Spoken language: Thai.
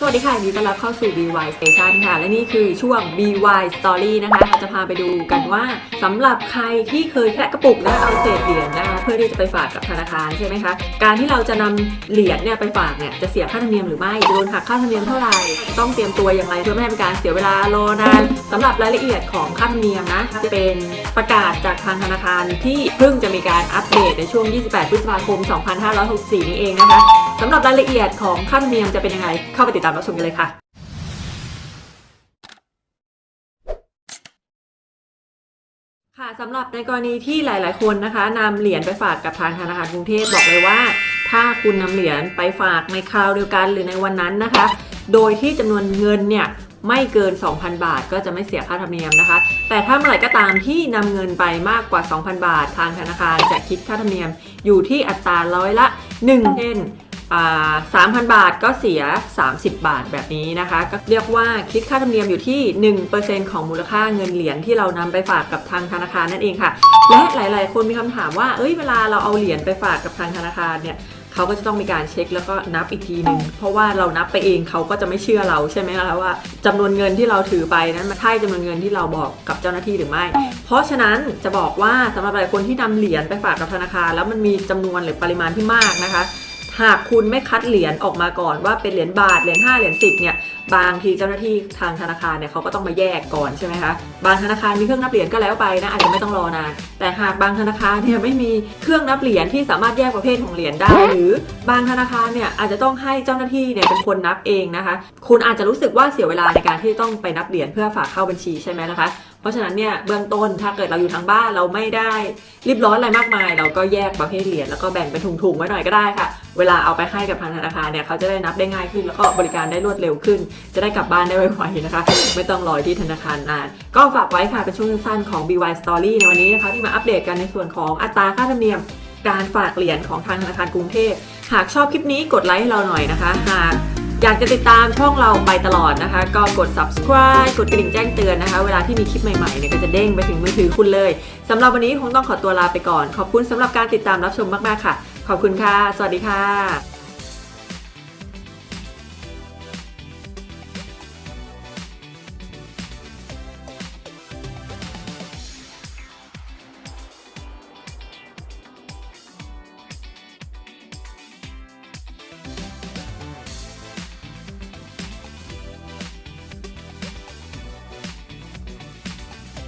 สวัสดีค่ะยินดีต้อนรับเข้าสู่ BY Station ค่ะ และนี่คือช่วง BY Story นะคะเราจะพาไปดูกันว่าสำหรับใครที่เคยแคะกระปุกและเอาเศษเหรียญนะคะเพื่อที่จะไปฝากกับธนาคารใช่ไหมคะการที่เราจะนำเหรียญเนี่ยไปฝากเนี่ยจะเสียค่าธรรมเนียมหรือไม่โดนหักค่าธรรมเนียมเท่าไหร่ต้องเตรียมตัวอย่างไรเพื่อไม่ให้เป็นการเสียเวลารอนานสำหรับรายละเอียดของค่าธรรมเนียมนะจะเป็นประกาศจากทางธนาคารที่เพิ่งจะมีการอัปเดตในช่วง 28 พฤษภาคม 2564 นี้เองนะคะ สำหรับรายละเอียดของค่าธรรมเนียมจะเป็นยังไง เข้าไปติดตามรับชมกันเลยค่ะค่ะสำหรับในกรณีที่หลาย ๆ คนนะคะนำเหรียญไปฝากกับทางธนาคารกรุงเทพบอกเลยว่า ถ้าคุณนำเหรียญไปฝากในคราวเดียวกันหรือในวันนั้นนะคะ โดยที่จำนวนเงินเนี่ยไม่เกิน 2,000 บาท ก็จะไม่เสียค่าธรรมเนียมนะคะ แต่ถ้าเมื่อไหร่ก็ตามที่นำเงินไปมากกว่า 2,000 บาท ทางธนาคารจะคิดค่าธรรมเนียมอยู่ที่อัตราร้อยละ1เช่น สามพันบาทก็เสีย 30 บาทแบบนี้นะคะ ก็เรียกว่าคิดค่าธรรมเนียมอยู่ที่ 1%ของมูลค่าเงินเหรียญที่เรานำไปฝากกับทางธนาคารนั่นเองค่ะ และหลาย ๆ คนมีคำถามว่า เอ้ย เวลาเราเอาเหรียญไปฝากกับทางธนาคารเนี่ยเขาก็จะต้องมีการเช็คแล้วก็นับอีกทีหนึ่งเพราะว่าเรานับไปเองเขาก็จะไม่เชื่อเราใช่ไหมคะว่าจำนวนเงินที่เราถือไปนั้นมันใช่จำนวนเงินที่เราบอกกับเจ้าหน้าที่หรือไม่ เพราะฉะนั้นจะบอกว่าสำหรับหลายคนที่นำเหรียญไปฝากกับธนาคาร แล้วมันมีจำนวนหรือปริมาณที่มากนะคะ หากคุณไม่คัดเหรียญออกมาก่อนว่าเป็นเหรียญบาทเหรียญ5เหรียญ10เนี่ยบางทีเจ้าหน้าที่ทางธนาคารเนี่ยเขาก็ต้องมาแยกก่อนใช่ไหมคะบางธนาคารมีเครื่องนับเหรียญก็แล้วไปนะอาจจะไม่ต้องรอนานแต่หากบางธนาคารเนี่ยไม่มีเครื่องนับเหรียญที่สามารถแยกประเภทของเหรียญได้ หรือบางธนาคารเนี่ยอาจจะต้องให้เจ้าหน้าที่เนี่ยเป็นคนนับเองนะคะ คุณอาจจะรู้สึกว่าเสียเวลาในการที่ต้องไปนับเหรียญเพื่อฝากเข้าบัญชีใช่ไหมนะคะ เพราะฉะนั้นเนี่ยเบื้องต้นถ้าเกิดเราอยู่ทางบ้านเราไม่ได้รีบร้อนอะไรมากมาย เราก็แยกประเภทเหรียญแล้วก็แบ่งเป็นถุงๆไว้หน่อยก็ได้ค่ะ เวลาเอาไปให้กับทางธนาคารเนี่ยเขาจะได้นับได้ง่ายขึ้น แล้วก็บริการได้รวดเร็วขึ้น จะได้กลับบ้านได้ไวๆนะคะ ไม่ต้องรอที่ธนาคารนาน ก็ฝากไว้ค่ะเป็นช่วงสั้นของ BY Story ในวันนี้นะคะที่มาอัปเดตกันในส่วนของอัตราค่าธรรมเนียมการฝากเหรียญของทางธนาคารกรุงเทพหากชอบคลิปนี้กดไลค์ให้เราหน่อยนะคะ หาก อยากจะติดตามช่องเราไปตลอดนะคะ ก็กด subscribe กดกระดิ่งแจ้งเตือนนะคะ เวลาที่มีคลิปใหม่ๆเนี่ยก็จะเด้งไปถึงมือถือคุณเลยสำหรับวันนี้คงต้องขอตัวลาไปก่อน ขอบคุณสำหรับการติดตามรับชมมากๆค่ะ ขอบคุณค่ะ สวัสดีค่ะ